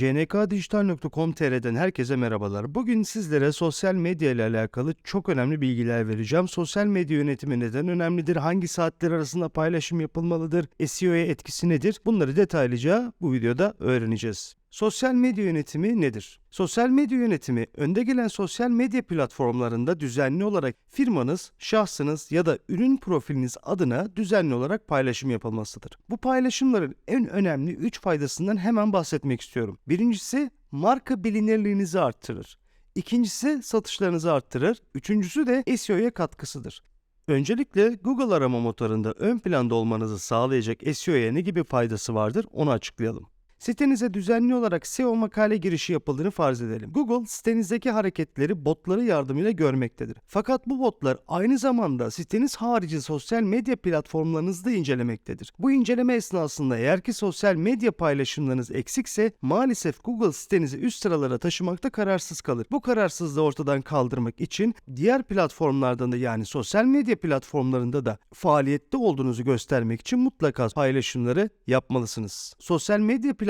cnkdijital.com.tr'den herkese merhabalar. Bugün sizlere sosyal medya ile alakalı çok önemli bilgiler vereceğim. Sosyal medya yönetimi neden önemlidir? Hangi saatler arasında paylaşım yapılmalıdır? SEO'ya etkisi nedir? Bunları detaylıca bu videoda öğreneceğiz. Sosyal medya yönetimi nedir? Sosyal medya yönetimi önde gelen sosyal medya platformlarında düzenli olarak firmanız, şahsınız ya da ürün profiliniz adına düzenli olarak paylaşım yapılmasıdır. Bu paylaşımların en önemli 3 faydasından hemen bahsetmek istiyorum. Birincisi marka bilinirliğinizi arttırır. İkincisi satışlarınızı arttırır. Üçüncüsü de SEO'ya katkısıdır. Öncelikle Google arama motorunda ön planda olmanızı sağlayacak SEO'ya ne gibi faydası vardır onu açıklayalım. Sitenize düzenli olarak SEO makale girişi yapıldığını farz edelim. Google sitenizdeki hareketleri botları yardımıyla görmektedir. Fakat bu botlar aynı zamanda siteniz harici sosyal medya platformlarınızı da incelemektedir. Bu inceleme esnasında eğer ki sosyal medya paylaşımlarınız eksikse maalesef Google sitenizi üst sıralara taşımakta kararsız kalır. Bu kararsızlığı ortadan kaldırmak için diğer platformlardan da yani sosyal medya platformlarında da faaliyette olduğunuzu göstermek için mutlaka paylaşımları yapmalısınız. Sosyal medya platformlarında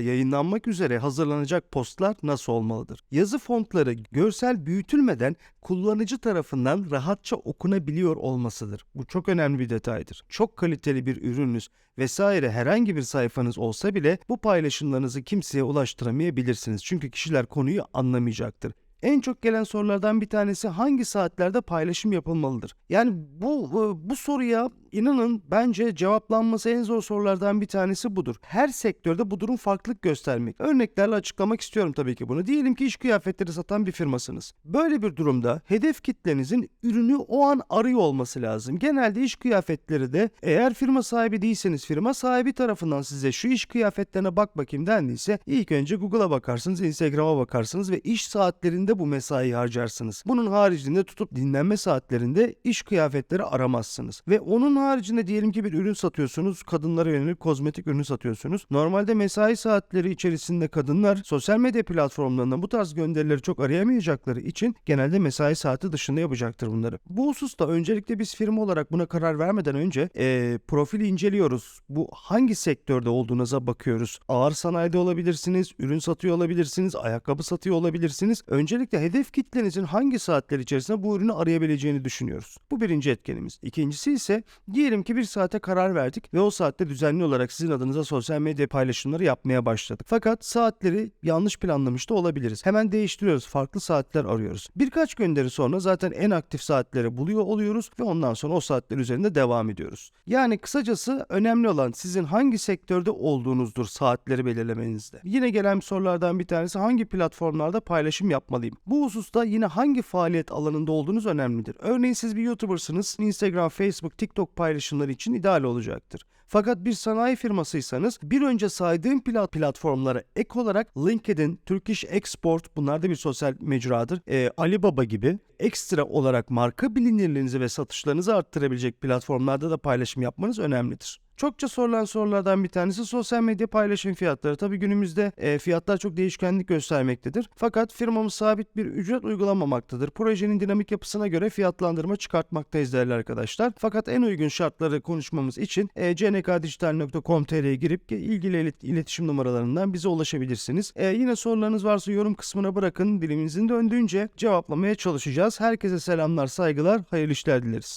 yayınlanmak üzere hazırlanacak postlar nasıl olmalıdır? Yazı fontları görsel büyütülmeden kullanıcı tarafından rahatça okunabiliyor olmasıdır. Bu çok önemli bir detaydır. Çok kaliteli bir ürününüz vesaire herhangi bir sayfanız olsa bile bu paylaşımlarınızı kimseye ulaştıramayabilirsiniz. Çünkü kişiler konuyu anlamayacaktır. En çok gelen sorulardan bir tanesi hangi saatlerde paylaşım yapılmalıdır? Yani bu, bu soruya inanın bence cevaplanması en zor sorulardan bir tanesi budur. Her sektörde bu durum farklılık göstermek. Örneklerle açıklamak istiyorum tabii ki bunu. Diyelim ki iş kıyafetleri satan bir firmasınız. Böyle bir durumda hedef kitlenizin ürünü o an arıyor olması lazım. Genelde iş kıyafetleri de eğer firma sahibi değilseniz firma sahibi tarafından size şu iş kıyafetlerine bak bakayım dendiyse ilk önce Google'a bakarsınız, Instagram'a bakarsınız ve iş saatlerinde bu mesaiyi harcarsınız. Bunun haricinde tutup dinlenme saatlerinde iş kıyafetleri aramazsınız. Ve onun haricinde diyelim ki bir ürün satıyorsunuz. Kadınlara yönelik kozmetik ürünü satıyorsunuz. Normalde mesai saatleri içerisinde kadınlar sosyal medya platformlarında bu tarz gönderileri çok arayamayacakları için genelde mesai saati dışında yapacaktır bunları. Bu hususta öncelikle biz firma olarak buna karar vermeden önce eee profili inceliyoruz. Bu hangi sektörde olduğunuza bakıyoruz. Ağır sanayide olabilirsiniz, ürün satıyor olabilirsiniz, ayakkabı satıyor olabilirsiniz. Öncelikle hedef kitlenizin hangi saatler içerisinde bu ürünü arayabileceğini düşünüyoruz. Bu birinci etkenimiz. İkincisi ise diyelim ki bir saate karar verdik ve o saatte düzenli olarak sizin adınıza sosyal medya paylaşımları yapmaya başladık. Fakat saatleri yanlış planlamış da olabiliriz. Hemen değiştiriyoruz. Farklı saatler arıyoruz. Birkaç gönderi sonra zaten en aktif saatleri buluyor oluyoruz ve ondan sonra o saatler üzerinde devam ediyoruz. Yani kısacası önemli olan sizin hangi sektörde olduğunuzdur saatleri belirlemenizde. Yine gelen sorulardan bir tanesi hangi platformlarda paylaşım yapmalıyım? Bu hususta yine hangi faaliyet alanında olduğunuz önemlidir. Örneğin siz bir YouTuber'sınız. Instagram, Facebook, TikTok paylaşımları için ideal olacaktır. Fakat bir sanayi firmasıysanız bir önce saydığım plat platformlara ek olarak LinkedIn, Turkish Export bunlar da bir sosyal mecradır. Ee, Alibaba gibi ekstra olarak marka bilinirliğinizi ve satışlarınızı arttırabilecek platformlarda da paylaşım yapmanız önemlidir. Çokça sorulan sorulardan bir tanesi sosyal medya paylaşım fiyatları. Tabi günümüzde e, fiyatlar çok değişkenlik göstermektedir. Fakat firmamız sabit bir ücret uygulamamaktadır. Projenin dinamik yapısına göre fiyatlandırma çıkartmaktayız değerli arkadaşlar. Fakat en uygun şartları konuşmamız için e, cnkdijital.com.tr'ye girip ilgili ilet- iletişim numaralarından bize ulaşabilirsiniz. E, yine sorularınız varsa yorum kısmına bırakın. Dilimizin döndüğünce cevaplamaya çalışacağız. Herkese selamlar, saygılar, hayırlı işler dileriz.